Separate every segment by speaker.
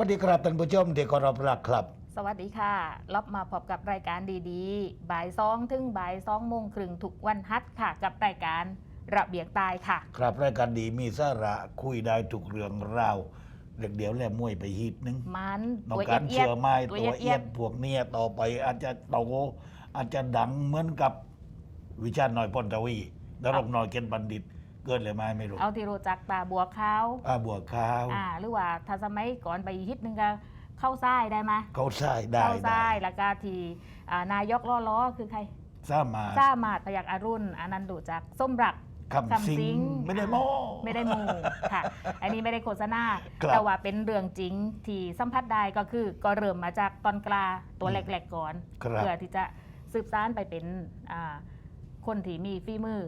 Speaker 1: สวัสดีครับท่านผู้ชมที่เคารพรักครับ
Speaker 2: สวัสดีค่ะรอบมาพบกับรายการดีๆ บ่ายสองถึงบ่ายสองโมงครึ่งทุกวันฮัทค่ะ กับรายการระเบียงตายค่ะ
Speaker 1: ครับรายการดีมีสาระคุยได้ทุกเรื่องราวเด็กเดี๋ยวแลมวยไปฮีดนึง
Speaker 2: มัน
Speaker 1: น้อง
Speaker 2: ตัว
Speaker 1: การ
Speaker 2: เอียด
Speaker 1: เชื่อไม้
Speaker 2: ตั
Speaker 1: ตัวว
Speaker 2: เอี
Speaker 1: เอี
Speaker 2: ย
Speaker 1: ย
Speaker 2: ด
Speaker 1: ดพวกเนี้ยต่อไปอาจจะโตอาจจะดังเหมือนกับวิชาญน้อยพนทวีดรกน้อยเกณฑ์บัณฑิต เกินเลยไหมไม่รู้
Speaker 2: เอาที่รู้จักตาบัวขาว
Speaker 1: อาบัวข้าว
Speaker 2: อ่าหรือว่าถ้าสมัยก่อนไปฮิตนึงก็เข้าซ้ายได้ไหม
Speaker 1: เขาใช่ได้
Speaker 2: เข้า
Speaker 1: ได้
Speaker 2: ซ้ายแล้วก็ทีอ่านายกล้อล้อคือใคร
Speaker 1: สามารถ
Speaker 2: จ้ามาดพยักอรุณอันนั้นรู้จักส้มรัก
Speaker 1: คำสิงไม่ได้โม้
Speaker 2: ไม่ได้โมค่ะ อันนี้ไม่ได้โฆษณา
Speaker 1: ครับ
Speaker 2: แต่ว่าเป็นเรื่องจริงที่สัมผัสได้ก็คือก็เริ่มมาจากตอนกลาตัว
Speaker 1: อืม
Speaker 2: แรกๆก่อน
Speaker 1: ครับ
Speaker 2: เพื่อที่จะสืบสานไปเป็นอ่าคนที่มีฝีมือ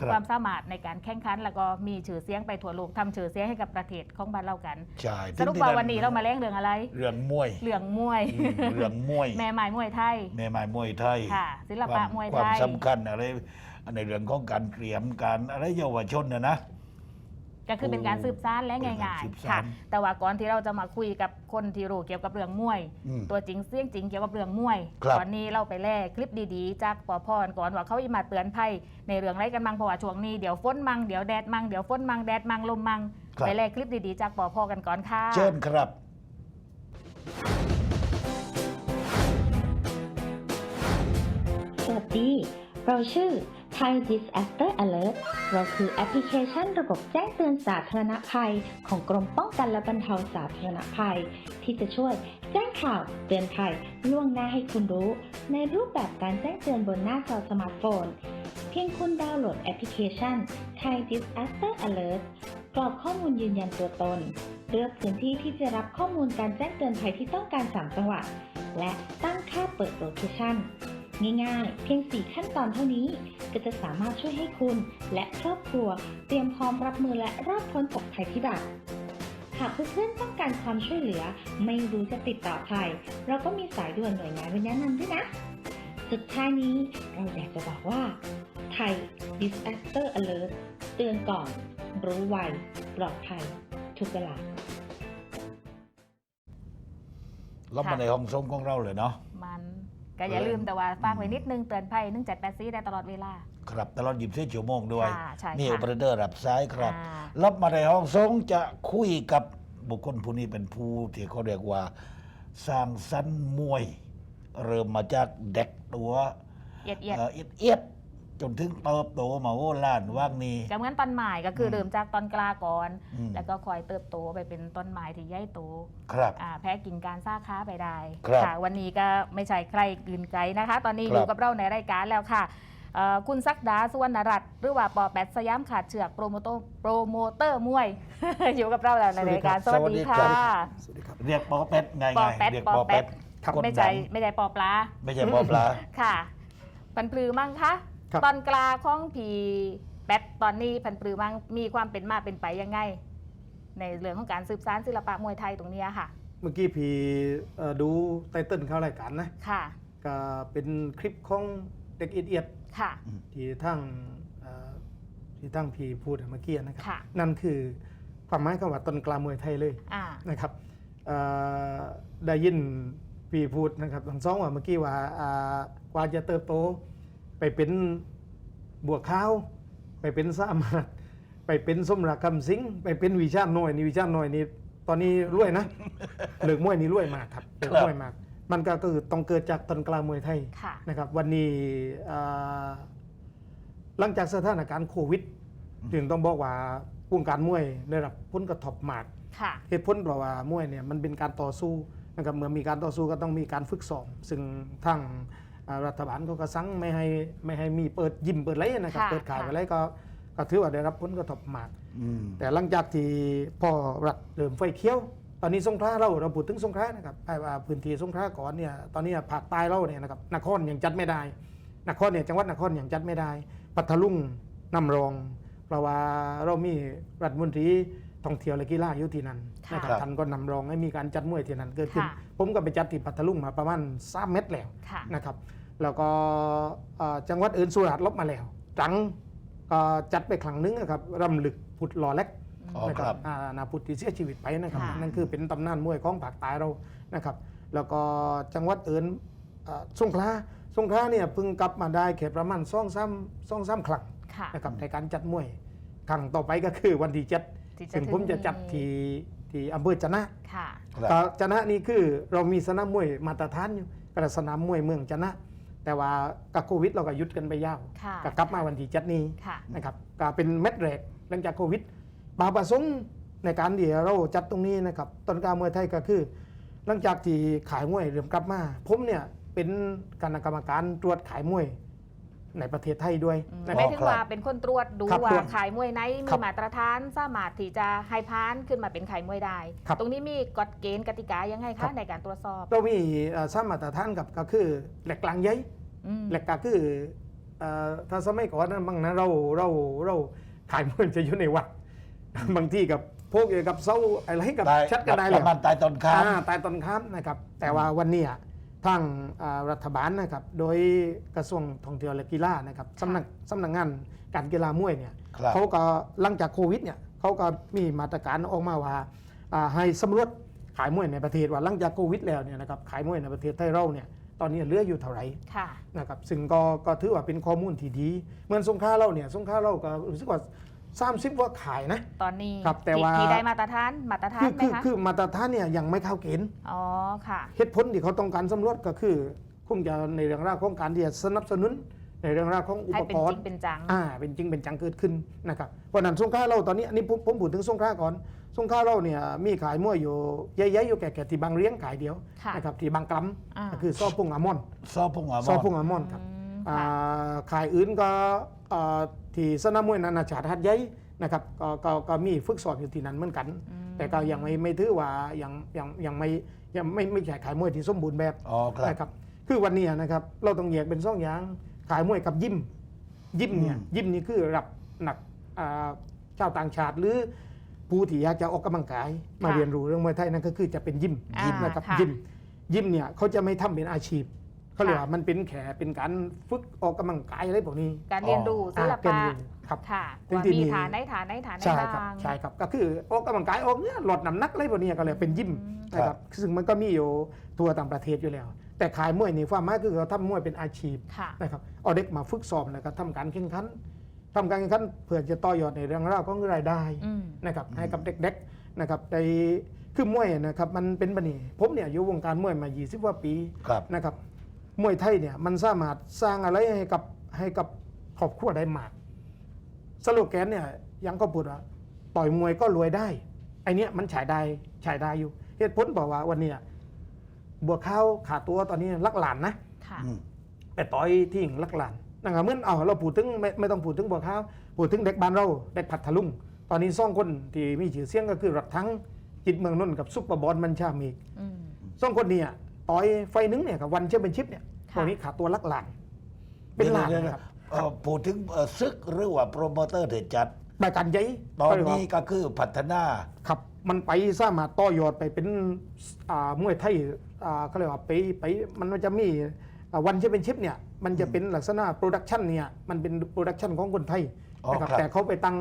Speaker 1: ค
Speaker 2: ค
Speaker 1: รั
Speaker 2: วา
Speaker 1: บ
Speaker 2: มสามารถในการแข่งขัน แล้วก็มีชื่อเสียงไปทั่วโลกทำชื่อเสียงให้กับประเทศของบ้านเรากัน
Speaker 1: ใช่
Speaker 2: สรุปว่าวันนี้เรามาเล่งเรื่องอะไร
Speaker 1: เรื่องมวย
Speaker 2: เรื่องมวย
Speaker 1: อืมเรื่องมวย
Speaker 2: แม่ไม้มวยไทย
Speaker 1: แม่ไม้มวยไทย
Speaker 2: ค่ะศิลปะมวย
Speaker 1: ควา
Speaker 2: ไท
Speaker 1: ม
Speaker 2: ย
Speaker 1: สำคัญอะไรในเรื่องของการเตรียมการอะไรเยาวชนนะนะ
Speaker 2: ก็คือเป็นการสืบสานและ
Speaker 1: เป็นการ
Speaker 2: ง่าย
Speaker 1: สืบ
Speaker 2: ๆ
Speaker 1: สาน
Speaker 2: ค่ะแต่ว่าก่อนที่เราจะมาคุยกับคนที่รู้เกี่ยวกับเรื่องมวย
Speaker 1: อืม
Speaker 2: ตัวจริงเสียงจริงเกี่ยวกับเรื่องมวย
Speaker 1: ครับ
Speaker 2: ตอนนี้เราไปแลกคลิปดีๆ จากปอพรก่อนว่าเขาอีมาเตือนภัยในเรื่องไรกันมังเพราะว่าช่วงนี้เดี๋ยวฝนมังเดี๋ยวแดดมังเดี๋ยวฝนมังแดดมังลมมัง
Speaker 1: ครับ
Speaker 2: ไปแลกคลิปดีๆจากปอพอกันก่อนค่ะ
Speaker 1: เชิญครับ
Speaker 3: สวัสดี เราชื่อ Thai Disaster Alert เราคือแอปพลิเคชันระบบแจ้งเตือนสาธารณภัย ของกรมป้องกันและบรรเทาสาธารณภัย ที่จะช่วยแจ้งข่าวเตือนภัยล่วงหน้าให้คุณรู้ ในรูปแบบการแจ้งเตือนบนหน้าจอสมาร์ทโฟน เพียงคุณดาวน์โหลดแอปพลิเคชัน Thai Disaster Alert กรอกข้อมูลยืนยันตัวตน เลือกพื้นที่ที่จะรับข้อมูลการแจ้งเตือนภัยที่ต้องการ3จังหวัดและตั้งค่าเปิดโลเคชัน ง่ายๆ เพียง 4 ขั้นตอนเท่านี้ ก็จะสามารถช่วยให้คุณและครอบครัว เตรียมพร้อมรับมือและรอดพ้นจากภัยพิบัติ หากเพื่อนๆต้องการความช่วยเหลือ ไม่รู้จะติดต่อใคร เราก็มีสายด่วนหน่วยงานไว้แนะนำด้วยนะ สุดท้ายนี้เราอยากจะบอกว่า ไทย Disaster Alert เตือนก่อน รู้ไว ปลอดภัย ทุกเวลา
Speaker 1: เรามาในห้องส่งของเราเลยเนาะ
Speaker 2: มัน ก็อย่าลืมแต่ว่าฝากไว้นิดนึงเตือนภัยนึ่งจัดแปดซีได้ตลอดเวลา
Speaker 1: ครับตลอดหยิบเส้นชั่วโมงด้วย
Speaker 2: ค่ะใช่
Speaker 1: นี่
Speaker 2: ค่ะ
Speaker 1: โอเปอเรเตอร์รับสายครับ
Speaker 2: อ่า
Speaker 1: รับมาในห้องส่งจะคุยกับบุคคลผู้นี้เป็นผู้ที่เขาเรียกว่า สร้างสรรค์มวย เริ่มมาจากเด็กตัว
Speaker 2: เอียดเอียด
Speaker 1: เอ่อเอียดเอียด จนถึงเติบโตมาโอ้ล้านว่างนี้
Speaker 2: จะเหมือนต้นไม้ก็คืออ
Speaker 1: ม
Speaker 2: เริ่มจากต้นกลาก่อน
Speaker 1: อืม
Speaker 2: แล้วก็คอยเติบโตไปเป็นต้นไม้ที่ใหญ่โต
Speaker 1: ครับ
Speaker 2: อ่าแพ้กิ่งการซ่าค้าไปได้
Speaker 1: ครับ
Speaker 2: ค่ะวันนี้ก็ไม่ใช่ใครอื่นไกลนะคะ ตอนนี้
Speaker 1: ครับ
Speaker 2: อยู่กับเราในรายการแล้วค่ะเอ่อคุณซักดาสุวรรณรัตน์หรือว่าปอแปดสยามขาดเชือกโปรโมโตโปรโมเตอร์มวย อยู่กับเราแล้วในรายการส
Speaker 1: สวั
Speaker 2: วัส
Speaker 1: สดี
Speaker 2: ดี
Speaker 1: ครั
Speaker 2: ค่ะ
Speaker 1: บ
Speaker 4: สวัสดีครับ
Speaker 1: เรียกปอเป็ดไง
Speaker 2: ปอ
Speaker 1: ไง
Speaker 2: แป๊ด
Speaker 1: เรียก
Speaker 2: ปอ
Speaker 1: ปอ
Speaker 2: แป๊
Speaker 1: เป็
Speaker 2: ด
Speaker 1: ดคน
Speaker 2: ไม่ใช่
Speaker 1: ดัง
Speaker 2: ไม่ใช่ปอปลา
Speaker 1: ไม่ใช่ปอปลา
Speaker 2: ค่ะพันปลือมั่งคะ
Speaker 4: ครับ
Speaker 2: ตอนกลาของผีแป๊ดตอนนี้พันปลือมั่งมีความเป็นมาเป็นไปยังไง ในเรื่องของการสืบสานศิลปะมวยไทยตรงเนี้ยค่ะ
Speaker 4: เมื่อกี้พี่เอ่อดูไตเติ้ลเข้ารายการนะ
Speaker 2: ค่ะ
Speaker 4: ก็เป็นคลิปของเด็กเอียด
Speaker 2: ค่ะ
Speaker 4: ๆที่ทั้งเอ่อที่ทั้งพี่พูดเมื่อกี้นะครับ
Speaker 2: ค่ะ
Speaker 4: นั่นคือความหมายคำว่าต้นกลามวยไทยเลย
Speaker 2: อ่า
Speaker 4: นะครับเอ่อได้ยินพี่พูดนะครับทั้งสองว่าเมื่อกี้ว่าอ่ากว่าจะเติบโต ไปเป็นบวกข้าว ไปเป็นสามารถไปเป็นสมรักคำสิงไปเป็นวิชาหน่อยนี่วิชาหน่อยนี่ตอนนี้รวยนะเหลืองมวยนี่รวยมากครับเหลืองมวยมาก มันก็คือต้องเกิดจากต้นกลามวยไทย
Speaker 2: ค่ะ
Speaker 4: นะครับ วันนี้อ่าหลังจากสถานการณ์โควิดถึงต้องบอกว่าวงการมวยได้รับผลกระทบมาก
Speaker 2: ค่ะ
Speaker 4: เหตุผลเพราะว่ามวยเนี่ยมันเป็นการต่อสู้นะครับเมื่อมีการต่อสู้ก็ต้องมีการฝึกซ้อม ซึ่งทางอ่า รัฐบาลเขาก็สั่งไม่ให้ไม่ให้มีเปิดยิมเปิดไรนะครับ
Speaker 2: ค่ะ
Speaker 4: เปิดขาย
Speaker 2: ค่ะ
Speaker 4: อะไรก็ก็ถือว่าได้รับผลกระทบมาก
Speaker 1: อืม
Speaker 4: แต่หลังจากที่พอรัฐเริ่มไฟเขียว ตอนนี้สงขลาเราเราพูดถึงสงขลานะครับไอ้ว่าพื้นที่สงขลาก่อนเนี่ยตอนนี้ภาคใต้เราเนี่ยนะครับนครยังจัดไม่ได้ นครเนี่ยจังหวัดนครยังจัดไม่ได้ปัทลุงนำรอง เพราะว่าเรามีรัฐมนตรี ท่องเที่ยวและกีฬาอยู่ที่นั่น
Speaker 2: ค่ะ
Speaker 4: นะครับท่านก็นำรองให้มีการจัดมวยที่นั่นเกิดขึ้น
Speaker 2: ค่ะ
Speaker 4: ผมก็ไปจัดที่ปัทลุงมาประมาณ3เม็ดแล้ว
Speaker 2: ค่ะ
Speaker 4: นะครับแล้วก็เอ่อจังหวัดอื่นสุราษฎร์ลบมาแล้วตรังก็จัดไปครั้งหนึงนะครับรำลึกผุดหล่อเล็ก
Speaker 2: อื
Speaker 1: อ๋อ
Speaker 4: นะค
Speaker 1: ครั
Speaker 4: รับบ อ่านาพุทธที่เสียชีวิตไปนะครับ
Speaker 2: ค่ะ
Speaker 4: นั่นคือเป็นตำนานมวยของภาคใต้เรานะครับ แล้วก็จังหวัดอื่นอ่าสงขลาสงขลาเนี่ยเพิ่งกลับมาได้แค่ประมาณสองสามสองสามครั้ง
Speaker 2: ค่ะ
Speaker 4: นะครับในการจัดมวยครั้งต่อไปก็คือวันที่เจ็ด
Speaker 2: ที่จะ
Speaker 4: ซึ่งผมจะ
Speaker 2: ถึง
Speaker 4: จัดที่ที่อำเภอจะนะ
Speaker 2: ค่ะ
Speaker 1: ครับ
Speaker 4: ก็จะนะนี่คือเรามีสนามมวยมาตรฐานอยู่กระสนามมวยเมืองจะนะ แต่ว่ากับโควิดเราก็หยุดกันไปยาว
Speaker 2: ค่ะ
Speaker 4: ก็กลับมาวันที่เจ็ดนี้
Speaker 2: ค่ะ
Speaker 4: นะครับก็เป็นเม็ดแรกหลังจากโควิดบาประสงค์ในการที่เราจัดตรงนี้นะครับต้นกล้ามวยไทยก็คือ หลังจากที่ขายมวยเริ่มกลับมาผมเนี่ยเป็นคณะกรรมการตรวจขายมวย ในประเทศไทยด้วย
Speaker 2: อืม
Speaker 4: นะค
Speaker 2: ไม่
Speaker 4: รับ
Speaker 2: ถึงว่าเป็นคนตรวจดู
Speaker 4: ครับ
Speaker 2: ว่า
Speaker 4: ตรวจ
Speaker 2: ขายมวยไหน
Speaker 4: ค
Speaker 2: มี
Speaker 4: รับ
Speaker 2: มาตรฐานสามารถที่จะให้พานขึ้นมาเป็นขายมวยได้
Speaker 4: ครับ
Speaker 2: ตรงนี้มีกฎเกณฑ์กติกายังไง
Speaker 4: ครั
Speaker 2: คะ
Speaker 4: บ
Speaker 2: ในการตรวจสอบ
Speaker 4: เรามีเอ่อสร้างมาตรฐานกับก็คือแหลกกลางใหญ่
Speaker 2: อืม
Speaker 4: แหลกก็คือเอ่อถ้าสมัยก่อนนั้นบางนะเราเราเราขายมวยจะอยู่ในวัด บางที่กับพวกเกี่ยวกับเสาอะไรกับ
Speaker 1: ได้
Speaker 4: ชัดกันได้
Speaker 1: ป
Speaker 4: เลย
Speaker 1: ระมาณตายตอนค้าง
Speaker 4: อ่าตายตอนค้ำนะครับ แต่ว่าวันเนี้ย ทางอ่ารัฐบาลนะครับ โดยกระทรวงท่องเที่ยวและกีฬานะครับสำนักสำนักงานการกีฬามวยเนี่ย
Speaker 1: ครับ
Speaker 4: เขาก็หลังจากโควิดเนี่ยเขาก็มีมาตรการออกมาว่าอ่าให้สำรวจขายมวยในประเทศว่าหลังจากโควิดแล้วเนี่ยนะครับขายมวยในประเทศไทยเราเนี่ยตอนนี้เหลืออยู่เท่าไหร่
Speaker 2: ค่ะ
Speaker 4: นะครับซึ่งก็ก็ถือว่าเป็นข้อมูลที่ดี เหมือนสงขลาเราเนี่ยสงขลาเราก็รู้สึกว่า 30ว่าขายนะ
Speaker 2: ตอนนี้
Speaker 4: ครับแต่
Speaker 2: ที่
Speaker 4: ว่า
Speaker 2: ที่ได้มาตรฐานมาตรฐาน
Speaker 4: คือ
Speaker 2: ไหม
Speaker 4: คือ
Speaker 2: คะ
Speaker 4: คือมาตรฐานเนี่ยยังไม่เข้าเกณฑ์
Speaker 2: อ๋อค่ะ
Speaker 4: เหตุผลที่เขาต้องการสำรวจก็คือคงจะในเรื่องราวของการที่จะสนับสนุนในเรื่องราวของอุ
Speaker 2: ให้
Speaker 4: ป
Speaker 2: เป็น
Speaker 4: กร
Speaker 2: จริ
Speaker 4: ณ์
Speaker 2: งเป็นจัง
Speaker 4: อ่าเป็นจริงเป็นจังเกิดขึ้นนะครับเพราะฉะนั้นสงขลาเราตอนนี้อันนี้ผมผมพูดถึงสงขลาก่อนสงขลาเราเนี่ยมีขายมวยอยู่ใหญ่ๆอยู่แก่ๆที่บางเลี้ยงขายเดียว
Speaker 2: ค่ะ
Speaker 4: นะครับที่บางกล
Speaker 2: อ่าำ
Speaker 4: ก็คือซอพุงอามอน
Speaker 1: ซอพงอาม
Speaker 4: ซอ
Speaker 1: อน
Speaker 4: พุงอามอนครับ
Speaker 2: อืม
Speaker 4: อ่
Speaker 2: ค่ะา
Speaker 4: ขายอื่นก็อ่า ที่สนามมวยนานาชาติหัดใหญ่นะครับก็ก็ก็มีฝึกสอบอยู่ที่นั้นเหมือนกัน
Speaker 2: อืม
Speaker 4: แต่ก็ยังไม่ไม่ถือว่ายังยังยังไม่ยังไม่ไม่ใช่ขายมวยที่สมบูรณ์แบบ
Speaker 1: อ๋อครับ
Speaker 4: นะครับคือวันนี้นะครับเราต้องแยกเป็นสองอย่างขายมวยกับยิมยิมเนี่ย
Speaker 1: อืม
Speaker 4: ยิมนี่คือรับหนักอ่าชาวต่างชาติหรือผู้ที่อยากจะออกกำลังกายมา
Speaker 2: ค่ะ
Speaker 4: เรียนรู้เรื่องมวยไทยนั่นก็คือจะเป็นยิม
Speaker 2: อ่า
Speaker 4: ยิมนะครับ
Speaker 2: ค่ะ
Speaker 4: ยิมยิมเนี่ยเขาจะไม่ทำเป็นอาชีพ เขาเรียก
Speaker 2: ค่ะ
Speaker 4: ว่ามันเป็นแค่เป็นการฝึกออกกำลังกายอะไรพวกนี้
Speaker 2: การเรียนรู้ศิล
Speaker 4: อ่าเป็น
Speaker 2: ปะ
Speaker 4: เรียนครับ
Speaker 2: ค่ะ
Speaker 4: จริง
Speaker 2: ว่า
Speaker 4: ๆ
Speaker 2: มี
Speaker 4: มี
Speaker 2: ฐานไหนฐานไหนฐานไหน
Speaker 4: ใช่
Speaker 2: บ้า
Speaker 4: ครับ
Speaker 2: ง
Speaker 4: ใช่ครับก็คือออกกำลังกายออกเนี่ยลดน้ำหนักอะไรพวกนี้ก็เลยเป็นยิม
Speaker 2: อืม
Speaker 4: นะครับซึ่งมันก็มีอยู่ตัวต่างประเทศอยู่แล้ว แต่ขายมวยนี่ความหมายคือเขาทำมวยเป็นอาชีพ
Speaker 2: ค่ะ
Speaker 4: นะครับเอาเด็กมาฝึกซ้อมแล้วก็ทำการแข่งขันทำการแข่งขันเพื่อจะต่อยอดในเรื่องราวของรายได้
Speaker 2: อืม
Speaker 4: นะครับให้กับเด็กๆนะครับในคือมวยนะครับมันเป็นบันีผมเนี่ยอยู่วงการมวยมา 20กว่าปี
Speaker 1: ครับ
Speaker 4: นะครับ มวยไทยเนี่ยมันสามารถสร้างอะไรให้กับให้กับครอบครัวได้มากสโลแกนเนี่ยยังก็พูดว่าต่อยมวยก็รวยได้ไอเนี้ยมันฉายได้ฉายได้อยู่ เหตุผลบอกว่าวันเนี้ยบัวข้าวขาตัวตอนนี้ลักหลานนะ
Speaker 2: ค่ะ
Speaker 1: อืม
Speaker 4: ไปต่อยที่หญิงลักหลานนะครับเหมื่อนเอาเราพูดถึงไม่ไม่ต้องพูดถึงบัวข้าวพูดถึงเด็กบ้านเราเด็กผัดทะลุงตอนนี้สองคนที่มีชื่อเสียงก็คือรักทั้งจิตเมืองนนท์กับซุปเปอร์บอลมันชามีก
Speaker 2: อืม
Speaker 4: สองคนเนี้ ต่อยไฟหนึงเนี่ยกับวันแชมเปี้ยนชิพเนี่ย
Speaker 2: ค่ะ
Speaker 4: ตอนนี้ขาตัวลักหลานเป็นหลาน
Speaker 1: ดี๋ยวๆๆ
Speaker 4: นะครับ
Speaker 1: เอ่อพูดถึงเอ่อซึกหรือว่าโปรโมเตอร์เถิดจัด
Speaker 4: รายการใหญ่
Speaker 1: ตอน
Speaker 4: เขาเรียกว่า
Speaker 1: นี้ก็คือพัฒนา
Speaker 4: ครับมันไปสามารถต่อยอดไปเป็นอ่ามวยไทยอ่าเขาเรียกว่าไปไปมันจะมีวันแชมเปี้ยนชิพเนี่ยมันจะเป็นลักษณะโปรดักชันเนี่ยมันเป็นโปรดักชันของคนไทย
Speaker 1: อ๋อ
Speaker 4: นะครับ
Speaker 1: ครับ
Speaker 4: แต่เขาไปตั้ง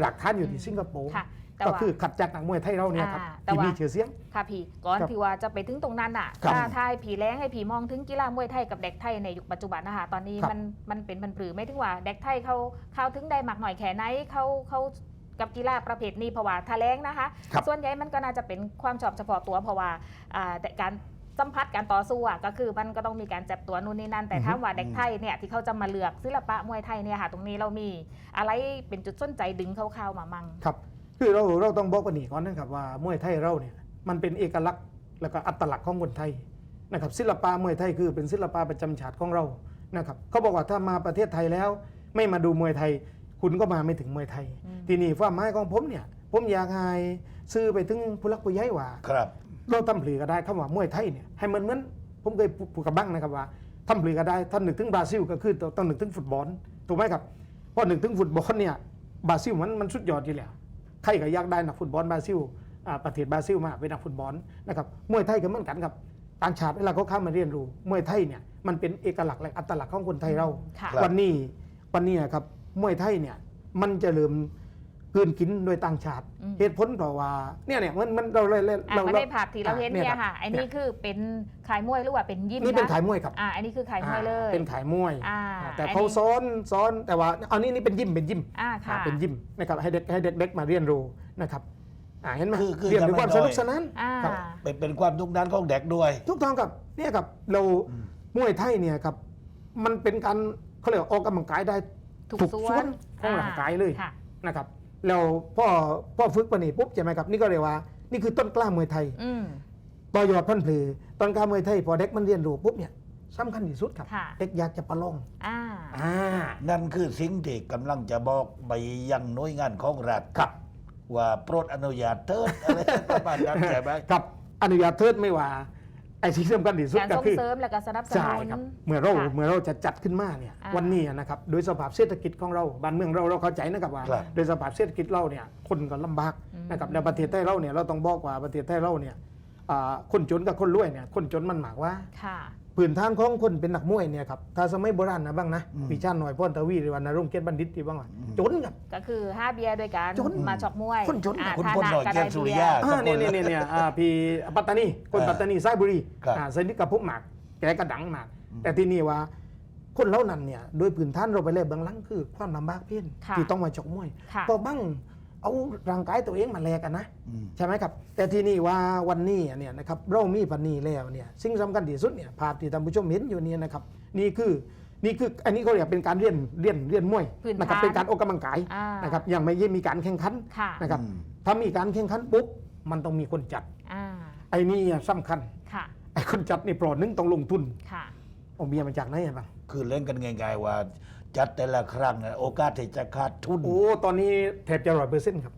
Speaker 4: หลักฐานอยู่ที่สิงคโปร์
Speaker 2: ค่ะแต่
Speaker 4: ก็
Speaker 2: ว่า
Speaker 4: คือขัดจากนักมวยไทยเราเนี่ยครับ
Speaker 2: อ่าแต่
Speaker 4: ที่
Speaker 2: ว่า
Speaker 4: มีชื่อเสียง
Speaker 2: ค่ะพี่ก่อน
Speaker 4: ครับ
Speaker 2: ที่ว่าจะไปถึงตรงนั้นอะ
Speaker 4: ครับ
Speaker 2: ถ้าถ้าให้ผีแรงให้ผีมองถึงกีฬามวยไทยกับเด็กไทยในยุคปัจจุบันนะคะตอนนี้
Speaker 4: ครับ
Speaker 2: มันมันเป็นมันปรือไม่ถึงว่าเด็กไทยเขาเขาถึงได้หมักหน่อยแค่ไหนเขาเขากับกีฬาประเภทนี้เพราะว่าถ้าแรงนะคะ
Speaker 4: ครับ
Speaker 2: ส่วนใหญ่มันก็น่าจะเป็นความชอบเฉพาะตัวเพราะว่าอ่าแต่การสัมผัสการต่อสู้อะก็คือมันก็ต้องมีการเจ็บตัวนู่นนี่นั่น แต่
Speaker 4: อือฮึ
Speaker 2: ถ้ามว่าเด็กไทยเนี่ยที่เขาจะมาเลือกศิลปะมวยไทยเนี่ยค่ะ ตรงนี้เรามีอะไรเป็นจุดสนใจดึงเขาเข้ามามั่ง
Speaker 4: ครับ คือเราเราต้องบอกกันนี่ก่อนนะครับว่ามวยไทยเราเนี่ยมันเป็นเอกลักษณ์แล้วก็อัตลักษณ์ของคนไทยนะครับศิลปะมวยไทยคือเป็นศิลปะประจำชาติของเรานะครับเขาบอกว่าถ้ามาประเทศไทยแล้ว ไม่มาดูมวยไทย คุณก็มาไม่ถึงมวยไทย
Speaker 2: อืม
Speaker 4: ทีนี้ความหมายของผมเนี่ยผมอยากให้ซื้อไปถึงผู้รักผู้ใหญ่ว่า
Speaker 1: ครับ
Speaker 4: เราทำผลือก็ได้คำว่ามวยไทยเนี่ยให้มันเหมือนผมเคยพูดกับบ้างนะครับว่าทำผลือก็ได้ท่านนึกถึงบราซิลก็คือต้องนึกถึงฟุตบอลถูกไหมครับเพราะนึกถึงฟุตบอลเนี่ยบราซิลมันมันสุดยอดอยู่แล้ว ใครก็อยากได้นักฟุตบอลบราซิลอ่าประเทศบราซิลมาเป็นนักฟุตบอลนะครับมวยไทยก็เหมือนกันครับต่างชาติเวลาเขาเข้ามาเรียนรู้มวยไทยเนี่ยมันเป็นเอกลักษณ์และอัตลักษณ์ของคนไทยเรา
Speaker 2: ค่ะ
Speaker 1: ครับ
Speaker 4: วันนี้วันนี้นะครับมวยไทยเนี่ยมันจะเริ่ม กลืนกินโดยต่างชาติ
Speaker 2: อืม
Speaker 4: เหตุผลเพราะว่าเนี่ยเนี่ยมันมันเราเลยเลย
Speaker 2: อะ
Speaker 4: เรา
Speaker 2: ไม่
Speaker 4: เรา
Speaker 2: ได้ผักที่เราเห็นเนี่ยค่ะ
Speaker 4: รับ
Speaker 2: อันนี้คือเป็นขายมวยหรือว่าเป็นยิม
Speaker 4: นี่เป็น
Speaker 2: คะ
Speaker 4: ขายมวยครับ
Speaker 2: อ่าอันนี้คือขายมวยเลย
Speaker 4: อ่าเป็นขายมวย
Speaker 2: อ่า
Speaker 4: แต่
Speaker 2: อันนี้
Speaker 4: เขาซ้อนซ้อนแต่ว่าอันนี้นี่เป็นยิมเป็นยิม
Speaker 2: อ่าค่ะ
Speaker 4: อ่าเป็นยิมนะครับให้เด็กให้เด็กๆมาเรียนรู้นะครับอ่าเห็นไหม
Speaker 1: คือคือ
Speaker 4: เรียนด้วย
Speaker 1: จะไม่
Speaker 4: ความ
Speaker 1: น้อย
Speaker 4: สนุกสนาน
Speaker 2: อ่า
Speaker 4: ครับ
Speaker 1: เป็นเป็นความทุกข์นั้นของเด็กด้วย
Speaker 4: ทุกทองกับเนี่ยครับเรา
Speaker 1: อืม
Speaker 4: มวยไทยเนี่ยครับมันเป็นการเขาเรียกว่าออกกำลังกายได้
Speaker 2: ถูก
Speaker 4: ทุก
Speaker 2: ส่
Speaker 4: ส่
Speaker 2: ว
Speaker 4: วนนของร่างกายเลย
Speaker 2: ค่ะ
Speaker 4: นะครับ แล้วพ่อพ่อฝึกปนี่ปุ๊บใช่ไหมครับ นี่ก็เรียกว่า นี่คือต้นกล้ามวยไทย
Speaker 2: อืม
Speaker 4: ต่อยอดพันธุ์ผือต้นกล้ามวยไทย พอเด็กมันเรียนรู้ปุ๊บเนี่ยสำคัญที่สุดครับ
Speaker 2: ค่ะ
Speaker 4: เด็กอยากจะประลอง
Speaker 2: อ่า
Speaker 4: อ่า
Speaker 1: นั่นคือสิ่งที่กำลังจะบอกไปยังหน่วยงานของรัฐ
Speaker 4: ครับ
Speaker 1: ว่าโปรดอนุญาตเถิดอะไรประมาณนั้นใช่ไหม
Speaker 4: ครับอนุญาตเทิดไม่ว่า ไอ้ที่สำคัญที่สุด
Speaker 2: การ
Speaker 4: ก็
Speaker 2: ส่ง
Speaker 4: คือ
Speaker 2: เสริมและก็สนับส
Speaker 4: ใช่
Speaker 2: นุน
Speaker 4: ครับเมื่อเรา
Speaker 2: ค่ะ
Speaker 4: เมื่อเราจะจัดขึ้นมาเนี่ย
Speaker 2: อ่า
Speaker 4: วันนี้นะครับโดยสภาพเศรษฐกิจของเราบ้านเมืองเราเราเข้าใจนะครับว่า
Speaker 1: ครับ
Speaker 4: โดยสภาพเศรษฐกิจเราเนี่ยคนก็ลำบาก
Speaker 2: อืม
Speaker 4: นะครับในประเทศไทยเราเนี่ยเราต้องบอกว่าประเทศไทยเราเนี่ยอ่าคนจนกับคนรวยเนี่ยคนจนมันหมากว่า
Speaker 2: ค่ะ
Speaker 4: พื้นฐานของคนเป็นนักมวยเนี่ยครับถ้าสมัยโบราณนะบ้างนะ
Speaker 1: อืม
Speaker 4: พี่ชาติหน่อยพ่อตะวีหรือว่านรงค์เกียรติบัณฑิตที่บ้างว่า
Speaker 1: อืม
Speaker 4: จนครับ
Speaker 2: ก็คือห้าเบียร์ด้วยกัน
Speaker 4: จน
Speaker 2: มาชกมวย
Speaker 4: คนจน
Speaker 2: อ่า
Speaker 1: คุณ
Speaker 2: ฐา
Speaker 1: พล
Speaker 2: นะ
Speaker 1: หน่อย
Speaker 2: ก็
Speaker 1: เกีย
Speaker 2: ได้
Speaker 1: รติสุริ
Speaker 2: เบีย
Speaker 1: ยา
Speaker 2: ร์
Speaker 4: อ่าเนี่ยเนี่ยเนี่ยอ่าพี่ปัตตานีคน
Speaker 1: อ่า
Speaker 4: ปัตตานีสายบุรี
Speaker 1: ครับ
Speaker 4: อ่าสนิทกับพวกหมากแกก็ดังมาก
Speaker 1: อืม
Speaker 4: แต่ที่นี่ว่า คนเหล่านั้นเนี่ยโดยพื้นฐานเราไปเลยเบื้องหลังคือความลำบากเพี้ยน
Speaker 2: ค่ะ
Speaker 4: ที่ต้องมาชกมวย
Speaker 2: ค่ะ
Speaker 4: ก็บ้าง เอาร่างกายตัวเองมาแลกกันนะ
Speaker 1: อืม
Speaker 4: ใช่ไหมครับ แต่ที่นี่ว่าวันนี้เนี่ยนะครับเรามีปันนี้แล้วเนี่ยสิ่งสำคัญที่สุดเนี่ยภาพที่ท่านผู้ชมเห็นอยู่เนี่ยนะครับ นี่คือนี่คืออันนี้เขาเรียกเป็นการเรียนเรียนเรียนมวย
Speaker 2: พื้น
Speaker 4: นะครับ
Speaker 2: ฐาน
Speaker 4: เป็นการออกกำลังกาย
Speaker 2: อ่า
Speaker 4: นะครับยังไม่ได้มีการแข่งขัน
Speaker 2: ค่ะ
Speaker 4: นะครับ
Speaker 1: อืม
Speaker 4: ถ้ามีการแข่งขันปุ๊บมันต้องมีคนจัด
Speaker 2: อ่า
Speaker 4: ไอ้นี่สำคัญ
Speaker 2: ค่ะ
Speaker 4: ไอ้คนจัดนี่โปรดนึงต้องลงทุน
Speaker 2: ค่ะ
Speaker 4: เอาเบียร์มาจากไหนอะบ้าง
Speaker 1: คือเล่นกันง่ายๆว่า จัดแต่ละครั้งน่ะโอกาสที่จะขาดทุน
Speaker 4: โอ้ตอนนี้แทบจะร้อยเปอร์เซ็นต์ครับ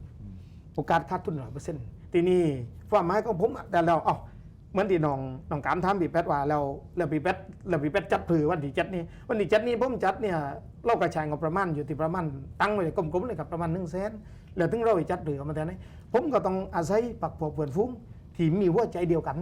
Speaker 4: โอกาสขาดทุนร้อยเปอร์เซ็นต์ทีนี้ความหมายของผมอะแต่เราเอ้าเหมือนที่น้องน้องการถามปีแปดว่าเราเราปีแปดเราปีแปดจัดผือวันที่จัดนี่วันที่จัดนี่ผมจัดเนี่ยเรากระชายงบประมาณอยู่ที่ประมาณตั้งไว้กลมๆเลยครับประมาณหนึ่งแสนแล้วถึงเราไปจัดผือมาแต่ไหนผมก็ต้องอาศัยปักพวกเพื่อนฟุ้งที่มีหัวใจเดียวกัน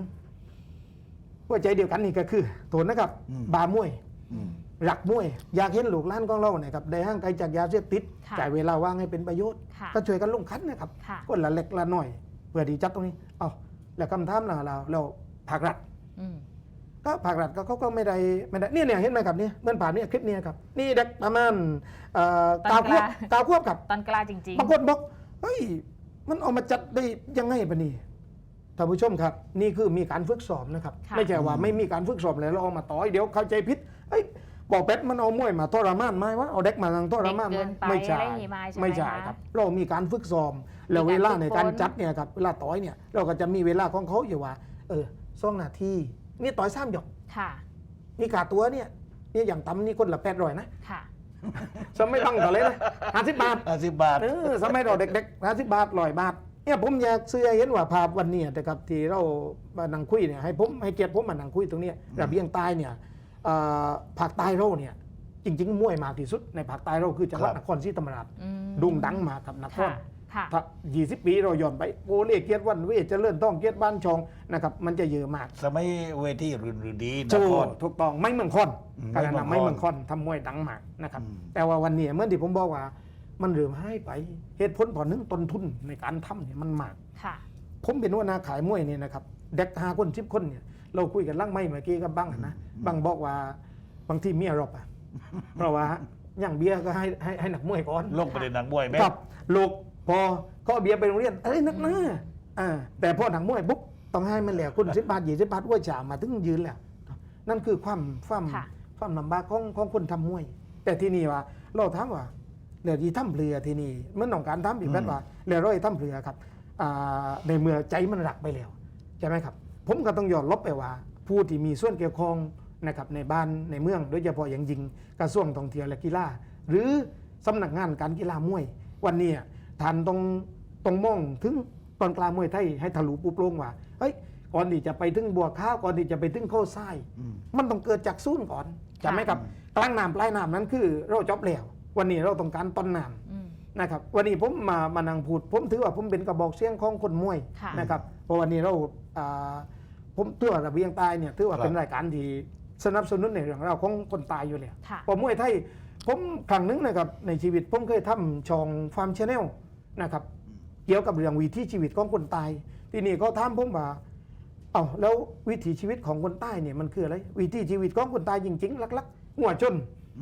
Speaker 4: หัวใจเดียวกันนี่ก็คือโทนนะครับ
Speaker 1: อืม
Speaker 4: บามวย
Speaker 1: อืม
Speaker 4: รักมวย อยากเห็นลูกหล้านของเราเนี่ยครับได้ห่างไกลจากยาเสพติด
Speaker 2: ค่ะ
Speaker 4: จ่ายเวลาว่างให้เป็นประโยชน์
Speaker 2: ค่ะ
Speaker 4: ก็ช่วยกันลงคันนะครับ
Speaker 2: ค่ะ
Speaker 4: คนละเล็กละหน่อย เพื่อดีจัดตรงนี้ เอาแล้วคำถามเราเราเราภาครัฐ
Speaker 2: อืม
Speaker 4: ก็ภาครัฐก็เขาก็ไม่ได้ไม่ได้เนี่ยเนี่ยเห็นไหมครับเนี่ยเหมื่อนผ่านเนี่ยคลิปเนี่ยครับนี่เด็กประมาณเอ่อ
Speaker 2: ตอน
Speaker 4: เก้าขวบ
Speaker 2: กลาง
Speaker 4: เก้าขวบครับ
Speaker 2: ตอนกลาจริง
Speaker 4: บางคนบอกเฮ้ยมันเอามาจัดได้ยังไงปะนี่ท่านผู้ชมครับ นี่คือมีการฝึกซ้อมนะครับ
Speaker 2: ค่ะ
Speaker 4: ไม่ใช่ว่าไม่มีการฝึกซ้อมแล้วเราเอามาต่อยเดี๋ยวเข้าใจผิดเฮ้ย บอกเป็ดมันเอามวยมาทรมานไหมวะเอาเด็กมาทางทรมาน
Speaker 2: เด็กเกินไป
Speaker 4: ไม่ใช่
Speaker 2: อะไรอย่างงี้มาใช่ไหม
Speaker 4: ไม่ใช่
Speaker 2: คะ
Speaker 4: ครับ เรามีการฝึกซ้อมแล้ว
Speaker 2: มี
Speaker 4: เว
Speaker 2: การ
Speaker 4: ลาในการ
Speaker 2: ฝึกฝน
Speaker 4: จัดเนี่ยครับเวลาต่อยเนี่ยเราก็จะมีเวลาของเขาอยู่ว่า เออสองนาทีนี่ต่อยสามหยก
Speaker 2: ๆค่ะ
Speaker 4: นี่กาตัวเนี่ยนี่อย่างต่ำนี่คนละแปดร้อยนะ
Speaker 2: ค่ะ
Speaker 4: สมัยต้องต่อเลยนะห้าสิบบาท
Speaker 1: ห้าสิบบาท
Speaker 4: เออสมัยเราเด็กๆห้าสิบบาทร้อยบาทเนี่ยผมอยากเสื้อเห็นว่าภาพวันนี้แต่ครับที่เรามานั่งคุยเนี่ยให้ผมให้เกียรติผมมานั่งคุยตรงเนี้ยระเบียงใต้เนี่ยเอ่อ ภาคใต้เราเนี่ยจริงๆมวยมากที่สุดในภาคใต้เราคือจังหวัด
Speaker 1: ครับ
Speaker 4: นครศรีธรรมราช
Speaker 2: อืม
Speaker 4: โด่งดังมากครับนคร
Speaker 2: ค่ะค่ะ
Speaker 4: ถ้า20ปีเราย้อนไปโอเล่เกียรติวันเวชเจริญต้องเกียรติบ้านชองนะครับ มันจะเยอะมาก
Speaker 1: สมัยเวทีรุ่นรุ่นดีน
Speaker 4: ถู
Speaker 1: ค
Speaker 4: ก
Speaker 1: ร
Speaker 4: ถูกต้องไม่เมืองคอน
Speaker 1: อืม
Speaker 4: การนำ
Speaker 1: ไม่
Speaker 4: ไม่
Speaker 1: เมื
Speaker 4: เมื
Speaker 1: อ
Speaker 4: องง
Speaker 1: ค
Speaker 4: ค
Speaker 1: อ
Speaker 4: อนนทำมวยดังมากนะครับ
Speaker 1: อืม
Speaker 4: แต่ว่าวันนี้เมื่อที่ผมบอกว่า มันเริ่มให้ไปเหตุผลเพอหนึ่งต้นทุนในการทำเนี่ยมันมาก
Speaker 2: ค่ะ
Speaker 4: ผมเป็นหัวหน้าขายมวยเนี่ยนะครับเด็กหาคนสิบคนเนี่ย เราคุยกันล่างไม่เมื่อกี้กับบังอะนะบังบอกว่าบางทีเมียรบอะเพราะว่าอย่างเบียร์ก็ให้ให้ให้หนักมวยก่อน
Speaker 1: ลงประเด็นหนังมวยไหม
Speaker 4: กับลูกพอก็เอาเบียร์ไปโรงเรียนเอ้ยนักหน้าอ่าแต่พอหนังมวยปุ๊บต้องให้มันแล้วคุณสิบบาทยี่สิบบาทว่าจ่ามาถึงยืนแล้วนั่นคือความความ
Speaker 2: ค่ะ
Speaker 4: ความลำบากของของคนทำมวย แต่ที่นี่ว่า เราถามว่าเดี๋ยวที่ทำเรือที่นี่เมื่อหนองการทำอีกแบบว่าเรือร้อยทำเรือครับอ่าในเมื่อใจมันหลักไปแล้วใช่ไหมครับ ผมก็ต้องยอมลบไปว่า ผู้ที่มีส่วนเกี่ยวข้องนะครับในบ้านในเมืองโดยเฉพาะอย่างยิ่งกระทรวงท่องเที่ยวและกีฬาหรือสำนักงานการกีฬามวย วันนี้ท่านต้องต้องมองถึงตอนกลางมวยไทยให้ทะลุปุโปร่งว่าเฮ้ยก่อนที่จะไปถึงบัวข้าวก่อนที่จะไปถึงโค้ทราย
Speaker 1: อืม
Speaker 4: มันต้องเกิดจากศูนย์ก่อนจำไหมครับกลางน้ำปลายน้ำนั้นคือเราจบแล้ววันนี้เราต้องการต้นน้
Speaker 2: อืมำ
Speaker 4: นะครับ วันนี้ผมมามานั่งพูด ผมถือว่าผมเป็นกระบอกเสียงของคนมวย
Speaker 2: ค่ะ
Speaker 4: นะครับเพราะวันนี้เราอ่า ผมถือว่าระเบียงใตายเนี่ยถือว่า
Speaker 1: ครับ
Speaker 4: เป็นรายการที่สนับสนุนในเรื่องราวของคนตายอยู่แล้ว
Speaker 2: ค่ะ
Speaker 4: พอมวยไทยผมครั้งหนึงนะครับในชีวิตผมเคยทำช่องฟาร์มชาแนลนะครับ เกี่ยวกับเรื่องวิถีชีวิตของคนตาย ทีนี้เขาถามผมว่าเอาแล้ววิถีชีวิตของคนใต้เนี่ยมันคืออะไร วิถีชีวิตของคนตายจริงๆลักๆหัวชน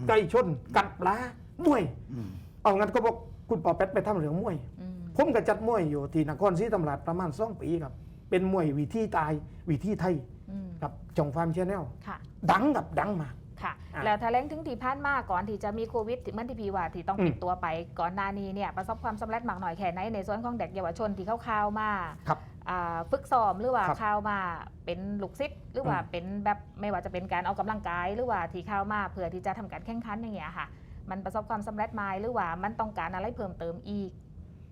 Speaker 4: ไก่ชน กัดปลามวย
Speaker 1: อืม
Speaker 4: เอางั้นก็บอกคุณปอเป็ดไปทำเรื่องมวย
Speaker 2: อืม
Speaker 4: ผมก็จัดมวยอยู่ที่นครศรีธรรมราชประมาณสองปีครับ เป็นมวยวิธีตายวิธีไทย
Speaker 2: อืม
Speaker 4: กับจองฟาร์มชแนล
Speaker 2: ค่ะ
Speaker 4: ดังกับดังมาก
Speaker 2: ค่ะ
Speaker 4: อะ
Speaker 2: แล้วถ้าเล้งถึงที่ผ่านมาก่อนที่จะมีโควิดเหมื่อนที่พีว่าที่ต้อง
Speaker 4: อืม
Speaker 2: ปิดตัวไปก่อนหน้านี้เนี่ยประสบความสำเร็จมากหน่อยแค่ไหนในส่วนของเด็กเยาวชนที่เข้าข่าวมา
Speaker 4: ครับ
Speaker 2: อ่าฝึกซ้อมหรือว่า
Speaker 4: ครับ
Speaker 2: ข่าวมาเป็นลูกศิษย์หรือว่า
Speaker 4: อืม
Speaker 2: เป็นแบบไม่ว่าจะเป็นการออกกำลังกาย หรือว่าที่ข่าวมาเพื่อที่จะทำการแข่งขันอย่างเงี้ยค่ะ มันประสบความสำเร็จไหมหรือว่ามันต้องการอะไรเพิ่มเติมอีก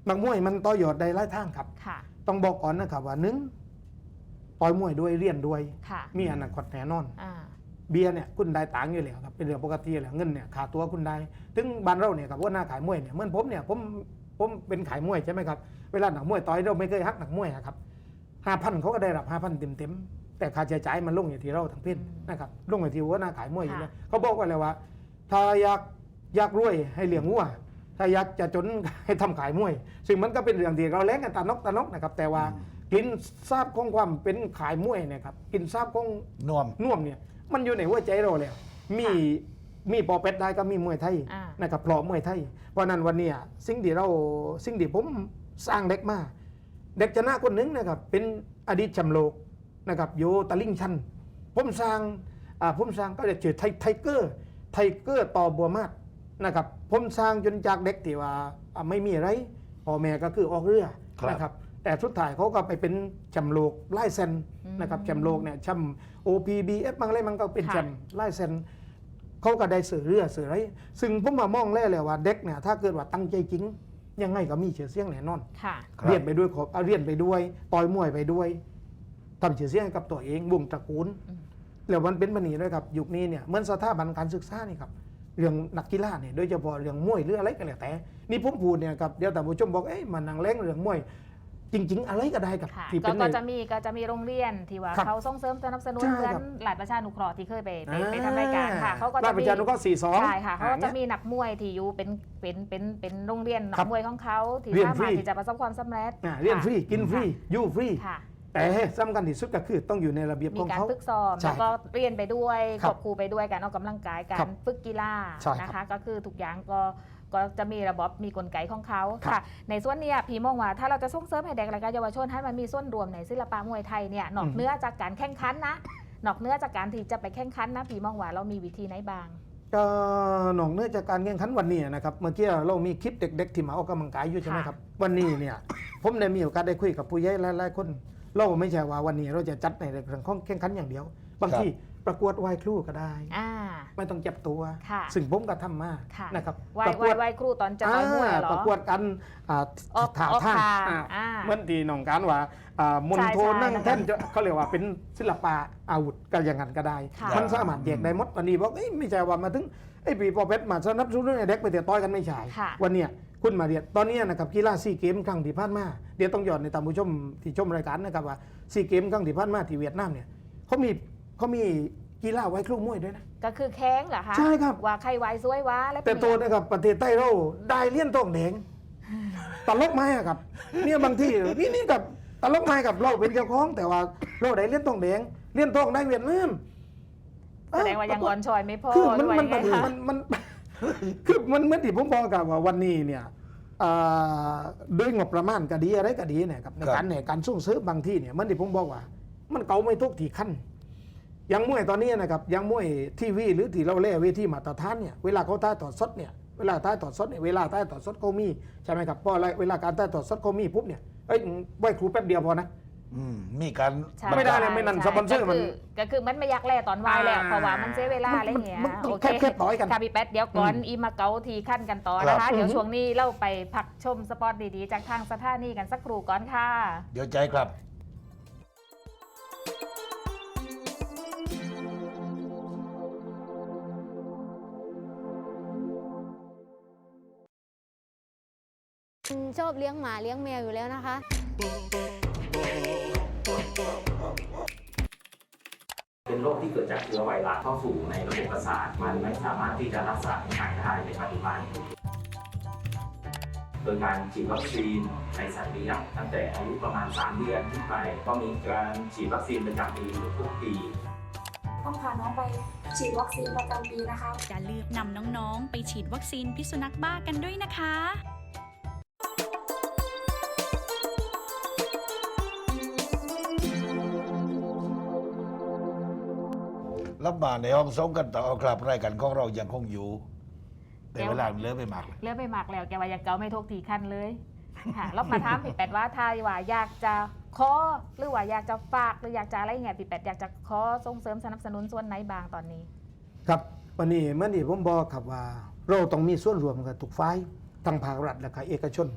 Speaker 4: นักมวยมันต่อยอดได้หลายทางครับ
Speaker 2: ค่ะ
Speaker 4: ต้องบอกก่อนนะครับว่าหนึ่งต่อยมวยด้วยเรียนด้วย
Speaker 2: ค่ะ
Speaker 4: มีอนาคตแน่นอน
Speaker 2: อ่า
Speaker 4: เบียร์เนี่ยคุณได้ตังค์อยู่แล้วครับเป็นเรื่องปกติอยู่แล้วเงินเนี่ยขาตัวคุณได้ถึงบ้านเราเนี่ยกับว่าหน้าขายมวยเนี่ยเหมื่อนผมเนี่ยผมผมเป็นขายมวยใช่ไหมครับเวลาหนักมวยต่อยเราไม่เคยฮักหนักมวยอะครับห้าพันเขาก็ได้รับห้าพันเต็มเต็มๆแต่ค่าใช้จ่ายมันลงอย่างที่เราทั้งเพ้นนะครับลงอย่างที่ว่าหน้าขายมวยอยู่แล้วเขาบอกกันเลยว่าถ้าอยากอยากรวยให้เลี้ยงวัว ถ้าอยากจะจนให้ทำขายมวย ซึ่งมันก็เป็นเรื่องที่เราแล้งกันตานกตานกนะครับ แต่ว่ากินทราบของความเป็นขายมวยเนะครับกินทราบของ
Speaker 1: นวม
Speaker 4: น่วมเนี่ยมันอยู่ในหัวใจเราแล้วมีมีปอเป็ดได้ก็มีมวยไทย
Speaker 2: อ่า
Speaker 4: นะครับเพราะมวยไทย เพราะนั้นวันเนี้ยสิ่งที่เราสิ่งที่ผมสร้างเด็กมาเด็กชนะคนหนึ่งนะครับเป็นอดีตแชมป์โลกนะครับอยู่ตะลิ่งชัน ผมสร้างอ่าผมสร้างก็จะชื่อไทไทเกอร์ไทเกอร์ต่อบัวมาศ นะครับผมสร้างจนจากเด็กที่ว่าอ่าไม่มีอะไรพ่อแม่ก็คือออกเรือ
Speaker 1: ครับ
Speaker 4: นะครับ แต่สุดท้ายเขาก็ไปเป็นแชมป์โลกไล่เซน
Speaker 2: อืม
Speaker 4: นะครับแชมป์โลกเนี่ยแชมป์ OPBF บางอะไรมันก็เป็น
Speaker 2: ค่ะ
Speaker 4: แชมป์ไล่เซนเขาก็ได้สื่อเรือสื่ออะไรซึ่งผมมามองแล้วเลยว่าเด็กเนี่ยถ้าเกิดว่าตั้งใจจริง ยังไงก็มีเชื่อเสียงแน่นอน
Speaker 2: ค่ะ
Speaker 1: ครับ
Speaker 4: เรียนไปด้วยขอบเอาเรียนไปด้วยต่อยมวยไปด้วยทำชื่อเสียงให้กับตัวเองวงตระกูล
Speaker 2: อืม
Speaker 4: แล้วมันเป็นมันนีด้วยครับ ยุคนี้เนี่ยเหมือนสถาบันการศึกษานี่ครับ เรื่องนักกีฬาเนี่ยโดยเฉพาะเรื่องมวยหรืออะไรก็แล้วแต่ นี่ผมพูดเนี่ยครับเดี๋ยวแต่ผู้ชมบอกเอ๊ะมันนังเล่งเรื่องมวยจริง ๆ อะไรก็ได้ครับ
Speaker 2: ค่ะ
Speaker 4: ที่
Speaker 2: ก็
Speaker 4: เป็น
Speaker 2: ก็
Speaker 4: ใน
Speaker 2: จะมีก็จะมีโรงเรียนที่ว่า
Speaker 4: ครับ
Speaker 2: เขาส่งเสริมสนับสนุน
Speaker 4: ใช่
Speaker 2: เหมือน
Speaker 4: ครับ
Speaker 2: หลายประชานุเคราะห์ที่เคยไปไป
Speaker 4: อ่า
Speaker 2: ไปทำรายการค่ะเขาก็
Speaker 4: รา
Speaker 2: จะ
Speaker 4: ชประ
Speaker 2: มี
Speaker 4: ชานุเคราะห์สี่สอง
Speaker 2: ใช่ค่ะเขาก็จะ
Speaker 4: อ่
Speaker 2: มีนักมวยที่อยู่เป็นเป็นเป็นเป็นโรงเรียนนั
Speaker 4: ครั
Speaker 2: ก
Speaker 4: บ
Speaker 2: มวยของเขาที่
Speaker 4: เรียน
Speaker 2: สามารถ
Speaker 4: ฟรี
Speaker 2: ที่จะประสบความสำเร็จ
Speaker 4: อ่าเรียนฟรีกินฟรีอยู่ฟรี
Speaker 2: ค่ะ
Speaker 4: แต่สำคัญที่สุดก็คือต้องอยู่ในระเบียบ
Speaker 2: มี
Speaker 4: ของ
Speaker 2: การ
Speaker 4: เขา
Speaker 2: ฝึกซ้อม
Speaker 4: ใช่
Speaker 2: แล้วก็เรียนไปด้วย
Speaker 4: ครั
Speaker 2: ค
Speaker 4: บ
Speaker 2: วบคู่ไปด้วยการออกกำลังกายกา
Speaker 4: ครั
Speaker 2: ร
Speaker 4: บ
Speaker 2: ฝึกกีฬา
Speaker 4: ใช่ครับ
Speaker 2: นะคะ ก็คือทุกอย่างก็ก็จะมีระบบมีกลไกของเขา
Speaker 4: ครับ
Speaker 2: ค่ะ ในส่วนเนี้ยพี่มองว่าถ้าเราจะส่งเสริมให้เด็กและก็เยาวชนให้มันมีส่วนรวมในศิลปะมวยไทยเนี่ยนอกเหนื้อจากการแข่งขันนะนอกเหนื้อจากการที่จะไปแข่งขันนะพี่มองว่าเรามีวิธีไหนบ้าง
Speaker 4: ก็หนองเนื่องจากการแข่งขันวันนี้นะครับเมื่อกี้เรามีคลิปเด็ก ๆ ที่มาออกกำลังกายอยู่ใช่ไหมครับ วันนี้เนี่ยผมได้มีโอกาสได้คุยกับผู้ใหญ่หลายๆคน เราไม่ใช่ว่าวันนี้เราจะจัดในเรื่องของแข่งขันอย่างเดียว บางทีประกวดไหว้ครูก็ได้
Speaker 2: อ่า
Speaker 4: ไม่ต้องเจ็บตัว
Speaker 2: ค่ะ
Speaker 4: ซึ่งผมก็ทำมา
Speaker 2: ค่ะ
Speaker 4: นะครับ
Speaker 2: ไหว
Speaker 4: ประ
Speaker 2: ไห
Speaker 4: ก
Speaker 2: ว
Speaker 4: วด
Speaker 2: ไหวครูตอนจะต่อยมวยเหรอ
Speaker 4: ประกวดกันอ่า
Speaker 2: ออก
Speaker 4: ท่า
Speaker 2: ออก
Speaker 4: ทาง
Speaker 2: ทาง
Speaker 4: อ่า
Speaker 2: อ่า
Speaker 4: เหมื่อนที่น้องการว่าอ่ามนโท
Speaker 2: ใช่ใช่
Speaker 4: นั่งแท่นจะเขาเรียกว่าเป็นศิลปะอาวุธก็อย่างนั้นก็ได้
Speaker 2: ค่ะ
Speaker 4: มันสามารถแยกได้หมดวันนี้บอกเอ้ยไม่ใช่ว่ามาถึงไอ้ปีปอเป็ดมาสนับสนุนให้เด็กไปแต่ต่อยกันไม่ใช่
Speaker 2: ค่ะ
Speaker 4: วันเนี้ย คุณมาเรียนตอนเนี้ยนะครับกีฬาซีเกมครั้งที่ผ่านมาเดี๋ยวต้องย้อนในตามผู้ชมที่ชมรายการนะครับว่าซีเกมครั้งที่ผ่านมาที่เวียดนามเนี่ยเขามีเขามีกีฬาไว้ครูมวยด้วยนะ
Speaker 2: ก็คือแข้งเหรอคะ
Speaker 4: ใช่ครับ
Speaker 2: ว่าใครไหวสวยวะแล้ว
Speaker 4: แต่
Speaker 2: เป็น
Speaker 4: ตัว
Speaker 2: ยังไง
Speaker 4: นะครับประเทศใต้เราได้เลี้ยนทองแดงตลกไหมอะครับ เนี่ยบางที่นี่นี่กับตลกไหมกับเราเป็นเจ้าของแต่ว่าเราได้เลี้ยนทองแดงเลี้ยนทองได้เวียดนาม
Speaker 2: แสดงว่ายังอ่อนชอยไม่พอ
Speaker 4: คือมัน
Speaker 2: หรือว่า
Speaker 4: มัน
Speaker 2: ยังไง
Speaker 4: มัน
Speaker 2: คะ
Speaker 4: มันมัน คือมันเหมื่อนที่ผมบอกกับว่าวันนี้เนี่ยอ่าด้วยงบประมาณก็ดีอะไรก็ดีเนี่ยครับใน
Speaker 1: ครับ
Speaker 4: การในการส่งเสริมบางที่เนี่ยเหมันที่ผมบอกว่า มันเก่าไม่ทุกที่ขั้นอยังมวยตอนนี้นะครับอยังมวยทีวีหรือที่เราเล่เวทีมาตรฐานเนี่ยเวลาเขาถ่ายทอดสดเนี่ยเวลาถ่ายทอดสดเนี่ยเวลาถ่ายทอดสดเขามีใช่ไหมครับพออะไรเวลาการถ่ายทอดสดเขามีปุ๊บเนี่ยเอ้ยไหวครูแป๊บเดียวพอนะ
Speaker 1: อืมมีการ
Speaker 2: ใช่
Speaker 4: ไม่ได้เลยไม่นั่น
Speaker 2: ใช่
Speaker 4: สปอนเซอร์มัน
Speaker 2: ก็คืก็คือมันไม่อยากแล่ตอนวายแล้ว
Speaker 4: อ่า
Speaker 2: เพราะว่ามันเสียเวลาอะไรอย่างเงี้ย
Speaker 4: มันมัน
Speaker 2: โอเค
Speaker 4: แค่แค่ต่อยกัน
Speaker 2: ค่ะพี่แป๊ดเดี๋ยวก่อน
Speaker 4: อืม
Speaker 2: อีมาเกาทีขั้นกันต่อ
Speaker 1: ครับ
Speaker 2: นะคะเดี๋ยว
Speaker 4: อือฮึ
Speaker 2: ช่วงนี้เราไปพักชมสปอตดีๆ จากทางสถานีกันสักครู่ก่อนค่ะ
Speaker 1: เดี๋ยวใจครับ
Speaker 5: ชอบเลี้ยงหมาเลี้ยงแมวอยู่แล้วนะคะ
Speaker 6: เป็นโรคที่เกิดจากเชื้อไวรัสเข้าสู่ในระบบประสาท มันไม่สามารถที่จะรักษาให้หายได้ในปัจจุบันโดยการฉีดวัคซีนในสัตว์เลี้ยงตั้งแต่อายุประมาณ 3 เดือนขึ้นไป ก็มีการฉีดวัคซีนประจำปีทุกปี
Speaker 7: ต้องพาน้องไปฉีดวัคซีนประจำปีนะคะ
Speaker 8: อย่าลืมนำน้องๆ ไปฉีดวัคซีนพิษสุนัขบ้ากันด้วยนะคะ
Speaker 1: บมาในห้องส่งกันต่อครับรายการของเรายังคงอยู่ แต่เวลามันเหลือไม่มากเลย
Speaker 2: เลือกไปหมักแล้วแกว่าอยากเกาไม่ทุกทีขั้นเลยค่ะแล้วมาถามพี่แปดว่าทายว่าอยากจะขอหรือว่าอยากจะฝากหรืออยากจะอะไรเงี้ยพี่แปดอยากจะขอส่งเสริมสนับสนุนส่วนไหนบางตอนนี้
Speaker 4: ครับวันนี้เมื่อนี้ผมบอกครับว่า เราต้องมีส่วนรวมกับทุกฝ่ายทั้งภาครัฐและก็เอกชน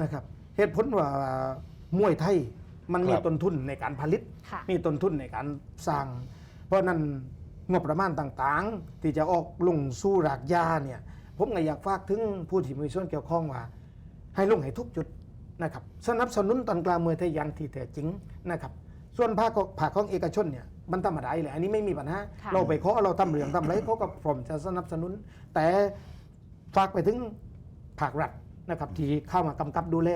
Speaker 4: นะครับเหตุผลว่ามวยไทยมันมี
Speaker 1: ครับ
Speaker 4: ต้นทุนในการผลิต
Speaker 2: ค่ะ
Speaker 4: มีต้นทุนในการสร้าง เพราะนั้น งบประมาณต่างๆ ที่จะออกลงสู่รากยาเนี่ยผมก็อยากฝากถึงผู้ที่มีส่วนเกี่ยวข้องว่า ให้ลงให้ทุกจุดนะครับสนับสนุนตอนกลางมวยไทยอยังที่แท้จริงนะครับส่วนภาคของภาคของเอกชนเนี่ยมันธรรมดาอยู่แล้วอันนี้ไม่มีปัญหา
Speaker 2: ค่ะ
Speaker 4: เราไปขอเราทำเหลืองทำไรเขาก็พร้อมจะสนับสนุน แต่ฝากไปถึงภาครัฐนะครับที่เข้ามากำกับดูแล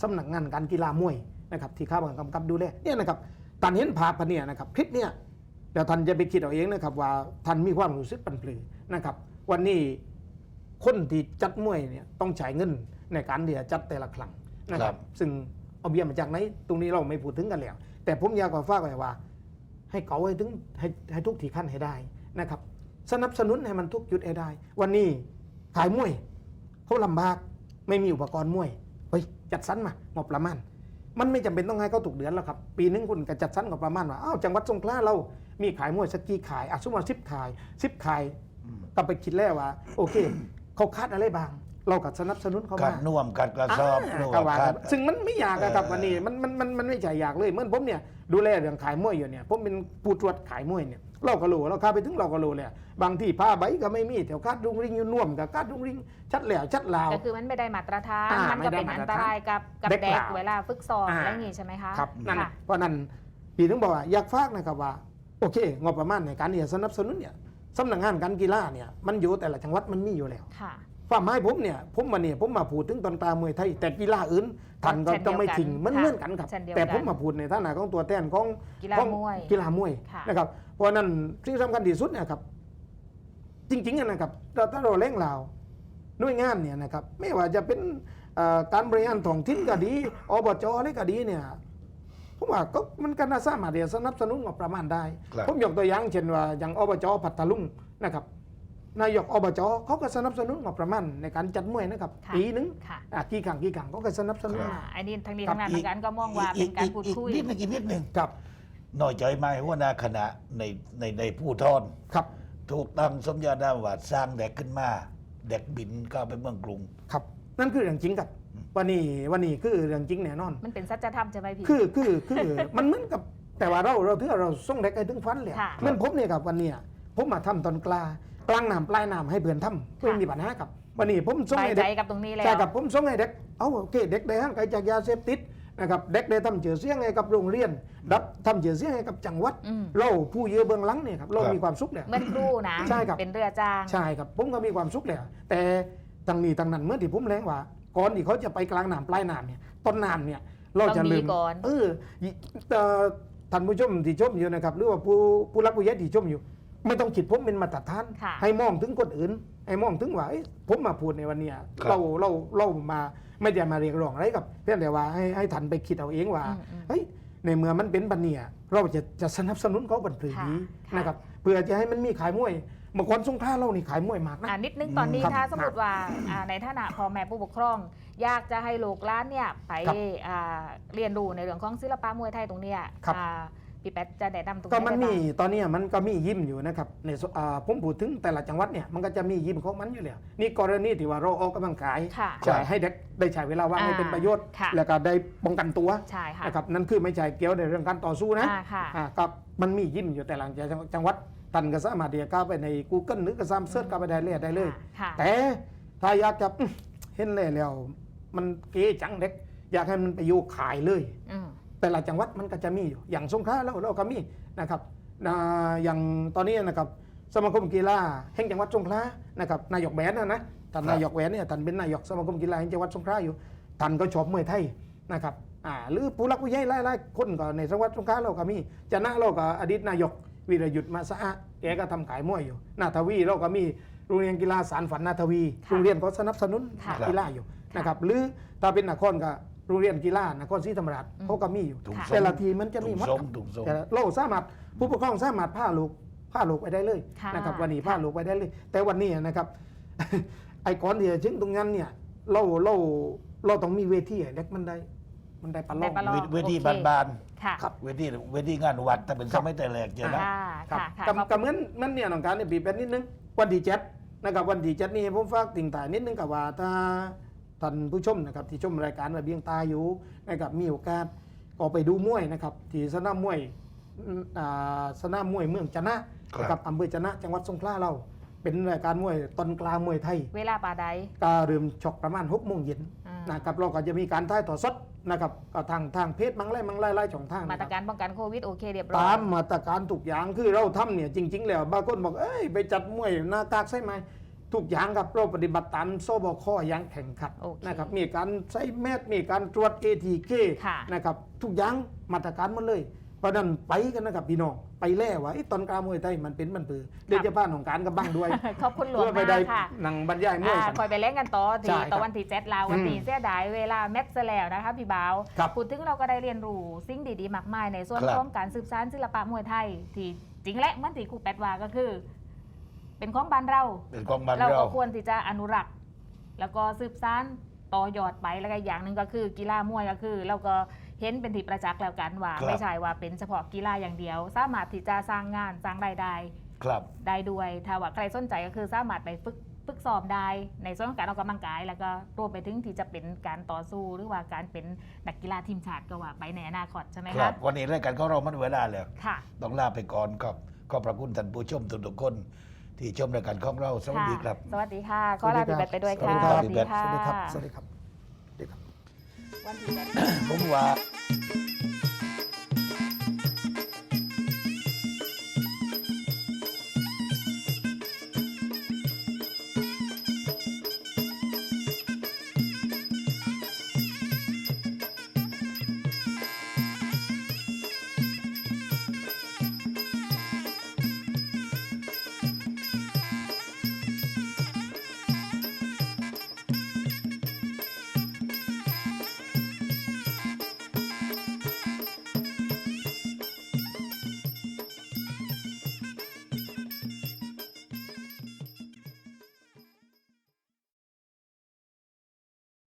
Speaker 4: สำนักงานการกีฬามวยนะครับที่เข้ามากำกับดูแลเนี่ยนะครับตันเห็นภาพพะเนี่ยนะครับคลิปเนี่ย เดี๋ยวท่านจะไปคิดเอาเองนะครับว่าท่านมีความรู้สึกปันปลือนะครับ วันนี้คนที่จัดมวยเนี่ยต้องจ่ายเงินในการที่จะจัดแต่ละครั้งนะค
Speaker 1: ครั
Speaker 4: รับ
Speaker 1: บ
Speaker 4: ซึ่งเอาเบี้ยมาจากไหนตรงนี้เราไม่พูดถึงกันแล้ว แต่ผมอยากขอฝากไว้ว่า ให้เก๋าให้ถึงให้ให้ทุกที่ขั้นให้ได้นะครับ สนับสนุนให้มันทุกจุดให้ได้ วันนี้ขายมวยเขาลำบากไม่มีอุปกรณ์มวยเฮ้ยจัดสรรมางบประมาณมันไม่จำเป็นต้องให้เขาถูกเดือนแล้วครับ ปีนึงคุณก็จัดสรรงบประมาณว่าอ้าวจังหวัดสงขลาเรา มีขายมวยสักกี่ขายอะสมมติว่าสิบขายสิบขายก็ไปคิดแล้วว่า โอเค เขาคาดอะไรบาง เราก็สนับสนุนเขา
Speaker 1: กั
Speaker 4: มา
Speaker 1: ดน่วมกัดกระสอบ
Speaker 4: อ่า
Speaker 1: น่ว
Speaker 4: ก็
Speaker 1: ม
Speaker 4: ว่า
Speaker 1: กั
Speaker 4: กั
Speaker 1: ด
Speaker 4: นซึ่งมันไม่อยากอะครับ
Speaker 1: เออ
Speaker 4: วันนี้มันมันมันมันไม่ใช่อยากเลยเหมื่อนผมเนี่ยดูแลเรื่องขายมวยอยู่เนี่ยผมเป็นผู้ตรวจขายมวยเนี่ยเราก็รู้เราเข้าไปถึงเราก็รู้เลยบางที่ผ้าใบก็ไม่มีแถวคาดรุงริงอยู่น่วมกับคาดรุงริง ชัดแหลวชัดลาว
Speaker 2: ก็คือมันไม่ได้มาตรฐาน
Speaker 4: อ่า
Speaker 2: มันก็เป็น
Speaker 4: ไม่ได้
Speaker 2: อัน
Speaker 4: มาตรฐาน
Speaker 2: ตรายกับกับ
Speaker 4: เด็ก
Speaker 2: เด็ก
Speaker 4: เปล่า
Speaker 2: เวลาฝึกซ้อม
Speaker 4: อ่า
Speaker 2: อะไรอย่างงี้ใช่ไหมคะ
Speaker 4: ครับนั่น
Speaker 2: ค่ะ
Speaker 4: น่ะเพราะนั้นพี่ถึงบอกว่าอยากฝากนะครับว่า โอเคงบประมาณในการที่จะสนับสนุนเนี่ยสำนักงานการกีฬาเนี่ยมันอยู่แต่ละจังหวัดมันมีอยู่แล้ว
Speaker 2: ค่ะ
Speaker 4: ความหมายผมเนี่ยผมมาเนี่ยผมมาพูดถึงตอนกลางมวยไทยแต่กีฬาอื่นท่านก็
Speaker 2: เช่นเดียวกัน
Speaker 4: ต้องไม่ทิ้งมัน
Speaker 2: ค่ะ
Speaker 4: เหมือนกันครับ
Speaker 2: เช่นเดียว
Speaker 4: แต่
Speaker 2: กัน
Speaker 4: ผมมาพูดในฐานะของตัวแทนของ
Speaker 2: กีฬา
Speaker 4: ของ
Speaker 2: มวย
Speaker 4: กีฬามวย
Speaker 2: ค่ะ
Speaker 4: นะครับเพราะฉะนั้นสิ่งสำคัญที่สุดเนะครับ จริงๆอะนะครับเราถ้าเราเร่งเราหน่วยงานเนี่ยนะครับไม่ว่าจะเป็นเอ่อการบริหารท้องถิ่นก็ดีอบจอะไรก็ดีเนี่ย ผมว่าก็มันก็น่าสามารถที่จะสนับสนุนงบประมาณได้
Speaker 1: ครับ
Speaker 4: ผมยกตัวอย่างเช่นว่าอย่างอบจพัทลุงนะครับ นายกอบจเขาก็สนับสนุนงบประมาณในการจัดมวยนะครับ
Speaker 2: ค่ะ
Speaker 4: ปีหนึง
Speaker 2: ค่ะ
Speaker 4: อะกี่ครั้งกี่ครั้งเขาก็สนับสนุน
Speaker 2: อ่าอันนี้ทางนี้
Speaker 4: ครั
Speaker 2: ทา
Speaker 4: บ
Speaker 2: งนั้นทางการก็มองว่าเป็นการพูดคุย
Speaker 1: อีกนิดนึงอีกนิดนึง
Speaker 4: ครับ
Speaker 1: หน่อยใจไหมหัวหน้าคณะในในในผู้ทอน
Speaker 4: ครับ
Speaker 1: ถูกตั้งสมญานามว่าสร้างเด็กขึ้นมา เด็กบินก็ไปเมืองกรุง
Speaker 4: ครับ นั่นคือเรื่องจริงครับ วันนี้วันนี้คือเรื่องจริงแน่นอน
Speaker 2: มันเป็นสัจธรรมใช่ไหมพี่
Speaker 4: คือคือคือมันเหมือนกับแต่ว่าเราเราถือว่าเราส่งเด็กให้ถึงฟันเลย
Speaker 2: ค่ะ
Speaker 4: เหมือนผมเนี่ยครับวันเนี้ยผมมาทำตอนกลางกลางน้ำปลายน้ำให้เพื่อนทำไม่มีปัญหาครับวันนี้ผมส่ง
Speaker 2: บาย
Speaker 4: ให้
Speaker 2: ใจ
Speaker 4: เด็ก
Speaker 2: กับตรงนี้แล้ว
Speaker 4: ใช่ครับผมส่งให้เด็กเอาโอเคเด็กได้ห่างไกลจากยาเสพติดนะครับเด็กได้ทำเจือเสียงให้กับโรงเรียนรับทำเจือเสียงให้กับจังหวัด
Speaker 2: อืม
Speaker 4: เราผู้เยอะเบื้องหลังเนี่ยครับเรา
Speaker 1: ครับ
Speaker 4: มีความสุขเลย
Speaker 2: เหมื่อนครูนะ
Speaker 4: ใช่ครับ
Speaker 2: เป็นเรือจ้าง
Speaker 4: ใช่ครับผมก็มีความสุขเลยแต่ทางนี้ทางนั้นเมื่อที่ผมแรงว่า ก่อนที่เขาจะไปกลางน้ำปลายน้ำเนี่ยต้นน้ำเนี่ยเราจะ
Speaker 2: ต้องมี
Speaker 4: ลืม
Speaker 2: ก่อน
Speaker 4: เออเอ่อท่านผู้ชมที่ชมอยู่นะครับ หรือว่าผู้ผู้รักผู้ใหญ่ที่ชมอยู่ ไม่ต้องคิดผมเป็นมาตรฐาน
Speaker 2: ค่ะ
Speaker 4: ให้มองถึงคนอื่น ให้มองถึงว่าเอ้ยผมมาพูดในวันเนี้ย
Speaker 1: ครับ
Speaker 4: เราเราเรามาไม่ได้มาเรียกร้องอะไรกับเพียงแต่ว่าให้ให้ท่านไปคิดเอาเองว่า
Speaker 2: อืมอืม
Speaker 4: เฮ้ยในเมื่อมันเป็นบันเนี่ยเราจะจะสนับสนุนเขาบันผืนนี้
Speaker 2: ค่ะ
Speaker 4: นะครับเพื่อจะให้มันมีขายมวย เมื่อก่อนสงขลาเรานี่ขายมวยมากนะ
Speaker 2: อ่านิดนึงตอนนี้
Speaker 4: ครับ
Speaker 2: ถ้าสมมติว่าอ่าในฐานะพ่อแม่ผู้ปกครอง อยากจะให้ลูกหล้านเนี่ยไป
Speaker 4: ครับ
Speaker 2: อ่าเรียนรู้ในเรื่องของศิลปะมวยไทยตรงเนี้ย
Speaker 4: ครับ
Speaker 2: อ่าพี่แป๊ดจะแนะนำตรงไห
Speaker 4: ก็
Speaker 2: น
Speaker 4: มัน
Speaker 2: ได้
Speaker 4: มี
Speaker 2: บ้าง
Speaker 4: ตอนเนี้ยมันก็มียิมอยู่นะครับในสอ่าผมพูดถึงแต่ละจังหวัดเนี่ยมันก็จะมียิมของมันอยู่แล้วนี่กรณีที่ว่าเราออกกำลังกาย
Speaker 2: ค่ะ
Speaker 4: ใช่ ให้เด็กได้ใช้เวลาว่างให้
Speaker 2: อ่า
Speaker 4: เป็นประโยชน์
Speaker 2: ค่ะ
Speaker 4: แล้วก็ได้ป้องกันตัว
Speaker 2: ใช่ค่ะ
Speaker 4: นะครับนั่นคือไม่ใช่เกี่ยวในเรื่องการต่อสู้นะ
Speaker 2: อ่าค่ะ
Speaker 4: อ่าครับมันมียิมอยู่แต่ละจังหวัด ท่านก็สามารถที่จะเข้าไปใน Google หรือก็ซ้ำเสิร์ชเข้าไปได้เลยได้เลย
Speaker 2: ค่ะ
Speaker 4: แต่ถ้าอยากจะอื้อเห็นเลยแล้ว มันเก๋จังเด็ก อยากให้มันไปอยู่ขายเลย
Speaker 2: อืม
Speaker 4: แต่ละจังหวัดมันก็จะมีอยู่อย่างสงขลาเราเราก็มีนะครับอ่าอย่างตอนนี้นะครับสมาคมกีฬาแห่งจังหวัดสงขลานะครับนายกแบนนะนะท่าน
Speaker 1: ครับ
Speaker 4: นายกแหวนเนี่ยท่านเป็นนายกสมาคมกีฬาแห่งจังหวัดสงขลาอยู่ท่านก็ชอบมวยไทยนะครับอ่าหรือผู้รักผู้ใหญ่หลายๆคนก็ในจังหวัดสงขลาเราก็มีจะนะเราก็อดีตนายก วีรยุทธ์มาสะอาแกก็ทำขายมวยอยู่นาทวีเราก็มีโรงเรียนกีฬาสารฝันนาทวี
Speaker 2: ค่ะ
Speaker 4: โรงเรียนก็สนับสนุน
Speaker 2: ค่ะ
Speaker 4: กีฬาอยู่นะครับหรือถ้าเป็นนครก็โรงเรียนกีฬานครศรีธรรมราช
Speaker 2: อืม
Speaker 4: เขาก็มีอยู่
Speaker 1: ถุง
Speaker 2: ค่ะ
Speaker 1: ส้
Speaker 4: แต่
Speaker 1: ม
Speaker 4: ละทีมมันจะมี
Speaker 1: ถุง
Speaker 4: หมด
Speaker 1: ส้มถุงส้ม
Speaker 4: แต่เราสามารถผู้ปกครองสามารถพาลูกพาลูกไปได้เลย
Speaker 2: ค่ะ
Speaker 4: นะครับวันนี้พา
Speaker 2: ค่ะ
Speaker 4: ลูกไปได้เลย แต่วันนี้นะครับ ไอ้ก่อนที่จะถึงตรงนั้นเนี่ยเราเราเราต้องมีเวทีให้เล็กมันได้ มันได้ประล
Speaker 2: ได้
Speaker 4: อง
Speaker 2: ประลอง
Speaker 1: เวเวที
Speaker 2: โอเค
Speaker 1: บาน
Speaker 2: ค่ะ
Speaker 4: ครับ
Speaker 1: ๆเวทีเวทีงานวัดแต่เป็น
Speaker 4: ค
Speaker 1: ส
Speaker 4: รับ
Speaker 1: มัยแต่แรกเจอนะ
Speaker 2: ค่ะ
Speaker 4: ครับ
Speaker 2: ค่ะค่ะ
Speaker 4: กับ
Speaker 2: ขอบ
Speaker 4: กับเหมือนมันเนี่ยน้องการเนี่ยปีเป็นนิดนึงวันที่เจ็ดนะครับวันที่เจ็ดนี่ผมฝากติ่งถ่ายนิดนึงกับว่าถ้าท่านผู้ชมนะครับที่ชมรายการระเบียงตาอยู่นะครับมีโอกาสก็ไปดูมวยนะครับที่สนามมวยอืมอ่าสนามมวยเมืองจะนะนะครับอำเภอจะนะจังหวัดสงขลาเรา เป็นรายการมวยตอนกลางมวยไทย
Speaker 2: เวลาป่าใด
Speaker 4: ก็เริ่มชกประมาณ6กโมงเย็น
Speaker 2: อ่าน
Speaker 4: นะครับเราก็จะมีการถ่ายต่อดสด นะครับก็ทางทางเพจมังไล่มังไล่ไล่ช่องทาง
Speaker 2: มา
Speaker 4: นะ
Speaker 2: ต
Speaker 4: ค
Speaker 2: ร
Speaker 4: บ
Speaker 2: การป้องกันโควิดโอเคเรียบร้อย
Speaker 4: ตามมาตรการทุกอย่างคือเราทำเนี่ยจริง ๆ แล้วบางคนบอกเอ้ยไปจัดมวยหน้ากากใช่ไหมทุกอย่างครับเราปฏิบัติตามโซบคอย่างแข่งขัน
Speaker 2: โอเค
Speaker 4: นะครับมีการใช้แมสมีการตรวจ ATK
Speaker 2: ค่ะ
Speaker 4: นะครับทุกอย่างมาตรการหมันเลย เพราะฉะนั้นไปกันนะครับพี่น้องไปแล่ว่าไอ้ตอนกลางมวยไทยมันเป็นมันปือเดี๋ยวจะพาของการกับบ้างด้วย
Speaker 2: ขอบคุณหลวง
Speaker 4: เพื่อไปได้
Speaker 2: มากค่ะ
Speaker 4: หนังบรรยายมวย
Speaker 2: อ่า
Speaker 4: กัน
Speaker 2: คอยไปเล่นกันต่อ
Speaker 4: ใช่
Speaker 2: ที
Speaker 4: ครับ
Speaker 2: ต่อวันที่เจ็ดลาววันที่
Speaker 4: อืม
Speaker 2: เสียดายเวลาแมตช์ซะแล้วนะคะพี่บ่าว
Speaker 4: ครับ
Speaker 2: พูดถึงเราก็ได้เรียนรู้สิ่งดีๆมากมายในส่วน
Speaker 1: ครับ
Speaker 2: ของการสืบสานศิลปะมวยไทย ที่จริงและเหมื่อนที่ครูแปดว่าก็คือ เป็นของบ้านเรา
Speaker 1: เป็นกองบัน
Speaker 2: เรา
Speaker 1: เรา
Speaker 2: ก็ควรที่จะอนุรักษ์ แล้วก็สืบสานต่อยอดไปแล้วก็อย่างหนึ่งก็คือกีฬามวยก็คือเราก็ เห็นเป็นที่ประจักษ์แล้วกันว่า
Speaker 1: ครับ
Speaker 2: ไม่ใช่ว่าเป็นเฉพาะกีฬาอย่างเดียว สามารถที่จะสร้างงานสร้างรายได้
Speaker 1: ครับ
Speaker 2: ได้ด้วยถ้าว่าใครสนใจก็คือสามารถไปฝึกฝึกซ้อมได้ในส่วนของการออกกำลังกาย แล้วก็รวมไปถึงที่จะเป็นการต่อสู้หรือว่าการเป็นนักกีฬาทีมชาติก็ว่าไปในอนาคตใช่ไหม
Speaker 1: ครั
Speaker 2: คะ
Speaker 1: บวันนี้รายการของเรามันเวลาแล้ว
Speaker 2: ค่ะ
Speaker 1: ต้องลาไปก่อนครับขอบพระคุณท่านผู้ชมทุกๆคน ที่ชมรายการของเราสวัสดีครับ
Speaker 2: สวัสดีค่ะขอลาพี่แบทไปด้วยค่ะ
Speaker 1: สวัสดีครับ
Speaker 4: สวัสดีครับส วัสดีครับ
Speaker 2: วันที่แบท
Speaker 1: ผมว่า